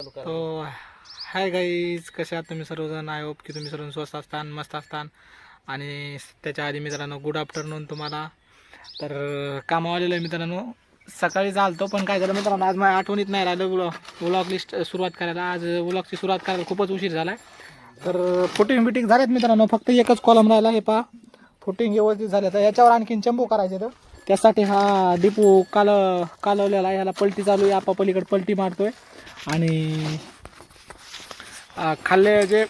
तो हो. Hi guys कसे आहात तुम्ही सर्वजण? आय होप की तुम्ही सर्व स्वस्त असतान मस्त असतान. आणि त्याच्या आधी मित्रांनो गुड आफ्टरनून तुम्हाला. तर कामावर आहे मित्रांनो. सकाळी चालतो पण काय झालं मित्रांनो आज माझ्या आठवणीत नाही राहिलं व्लॉग ब्लॉग लिस्ट सुरुवात करायला. आज ब्लॉगची सुरुवात करायला खूपच उशीर झाला आहे तर फुटिंग बिटिंग झाल्यात मित्रांनो फक्त एकच कॉलम राहिला हे पहा. फुटिंग व्यवस्थित झालं तर याच्यावर आणखीन चंबू करायचे तर त्यासाठी हा डिपू काल कालवलेला आहे. ह्याला पलटी चालू आहे. आपा पलीकडे पलटी मारतोय. आणि खाल्ले जे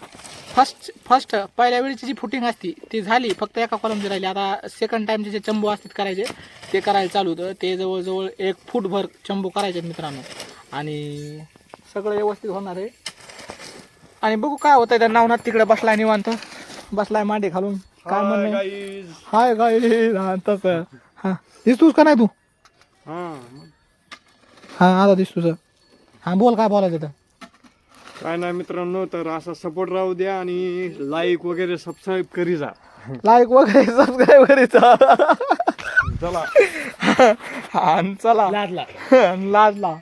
फर्स्ट फर्स्ट पहिल्या वेळीची जी फुटिंग असती ती झाली फक्त एका कॉलमची राहिली. आता सेकंड टाईमचे जे चंबू असतात करायचे ते करायला चालू होतं. ते जवळजवळ एक फूटभर चंबू करायचे मित्रांनो. आणि सगळं व्यवस्थित होणार आहे. आणि बघू काय होतंय त्या नावनाथ तिकडे बसलाय निवांत. बसलाय मांडी घालून काय म्हणणं? हाय गाय तसं. हां. दिसतोस का नाही तू? हां आता दिसतोस. हां बोल काय बोलायचं तर काय नाही मित्रांनो तर असा सपोर्ट राहू द्या आणि लाईक वगैरे सबस्क्राईब करी जा. लाईक वगैरे सबस्क्राईब करायचं चला. आणि चला. लादला लाजला.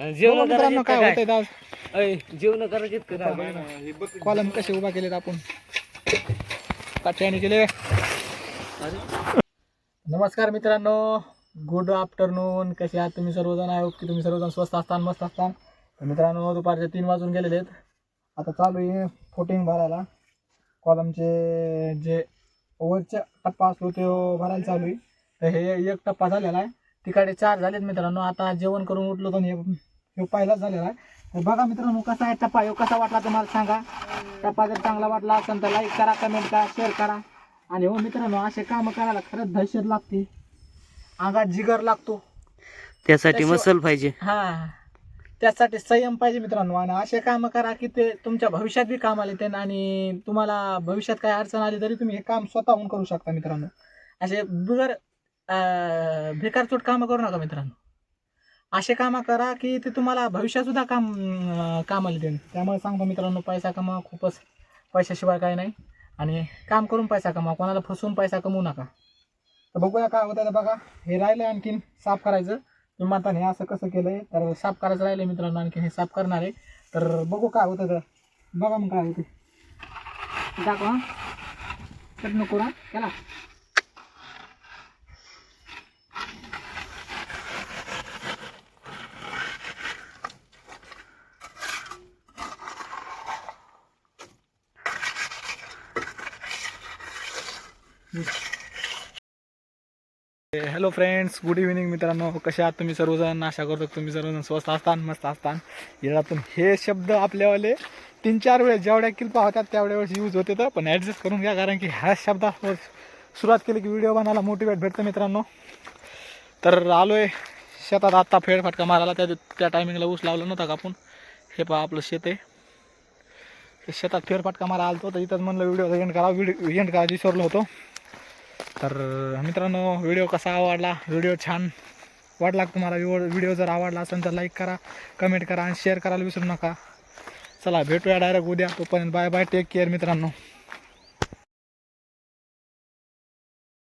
जेवण मित्रांनो काय होतंय आज जेवण करायचे कॉलम कसे उभा केलेत आपण? काठ्याने केले नमस्कार मित्रांनो. Good afternoon. कसे आहात तुम्ही सर्वजण? आहोत की तुम्ही सर्वजण स्वस्त असतान मस्त असतान. मित्रांनो दुपारचे तीन वाजून गेलेले आहेत. आता चालू आहे फोटिंग भरायला. कॉलमचे जे वरचा टप्पा असतो तो भरायला चालू आहे. तर हे एक टप्पा झालेला आहे. तिकडे चार झालेत मित्रांनो. आता जेवण करून उठलो तर हे हे पहिलाच झालेला आहे. तर बघा मित्रांनो कसा आहे टप्पा? हे कसा वाटला तुम्हाला सांगा. टप्पा जर चांगला वाटला असेल तर लाईक करा कमेंट करा शेअर करा. आणि हो मित्रांनो असे कामं करायला खरंच दहशत लागते. अंगात जिगर लागतो. त्यासाठी त्याशिवाय- मसल पाहिजे. हा. त्यासाठी संयम पाहिजे मित्रांनो. आणि असे कामं करा की ते तुमच्या भविष्यात बी काम आले ते आणि तुम्हाला भविष्यात काय अडचण आली तरी तुम्ही हे काम स्वतःहून करू शकता मित्रांनो. असे बिगर अं, बेकारचोट कामं करू नका मित्रांनो. असे कामं करा की ते तुम्हाला भविष्यात सुद्धा काम अं, काम आले ते. त्यामुळे सांगतो मित्रांनो पैसा कमा खूपच. पैशाशिवाय काय नाही. आणि काम करून पैसा कमा कोणाला फसवून पैसा कमवू नका. तर बघूया काय होतं आहे बघा. हे राहिलं आणखीन साफ करायचं. तुम्ही म्हणता हे असं कसं केलंय तर साफ करायचं राहिलं मित्रांनो आणखी हे साफ करणार आहे. तर बघू काय होतं तर बघा मग काय होते दाखवा. कट नको ना केला हॅलो फ्रेंड्स गुड इव्हिनिंग मित्रांनो. कसे आहात तुम्ही सर्वजण? आशा करतो तुम्ही सर्वजण स्वस्त असतान मस्त असतान. येळातून हे शब्द आपल्यावाले तीन चार वेळेस जेवढ्या किल्पा होतात तेवढ्या वेळेस यूज होते तर पण ॲडजस्ट करून घ्या कारण की ह्या शब्दावर सुरुवात केली की व्हिडिओ बनायला मोटिवेट भेटतं मित्रांनो. तर आलो आहे शेतात आत्ता फेडफाटका मारायला. त्या त्या टायमिंगला ऊस लावलं नव्हता का आपण? हे पहा आपलं शेत आहे. शेतात फेरफाटका मारा आलतो तर इथंच म्हणलं व्हिडिओ एंड करा व्हिडिओ एंड करा विसरलो होतो. तर मित्रांनो व्हिडिओ कसा आवडला? व्हिडिओ छान वाटला तुम्हाला? व्हिडिओ जर आवडला असेल तर लाईक करा कमेंट करा आणि शेअर करायला विसरू नका. चला भेटूया डायरेक्ट उद्या. तोपर्यंत बाय बाय टेक केअर मित्रांनो.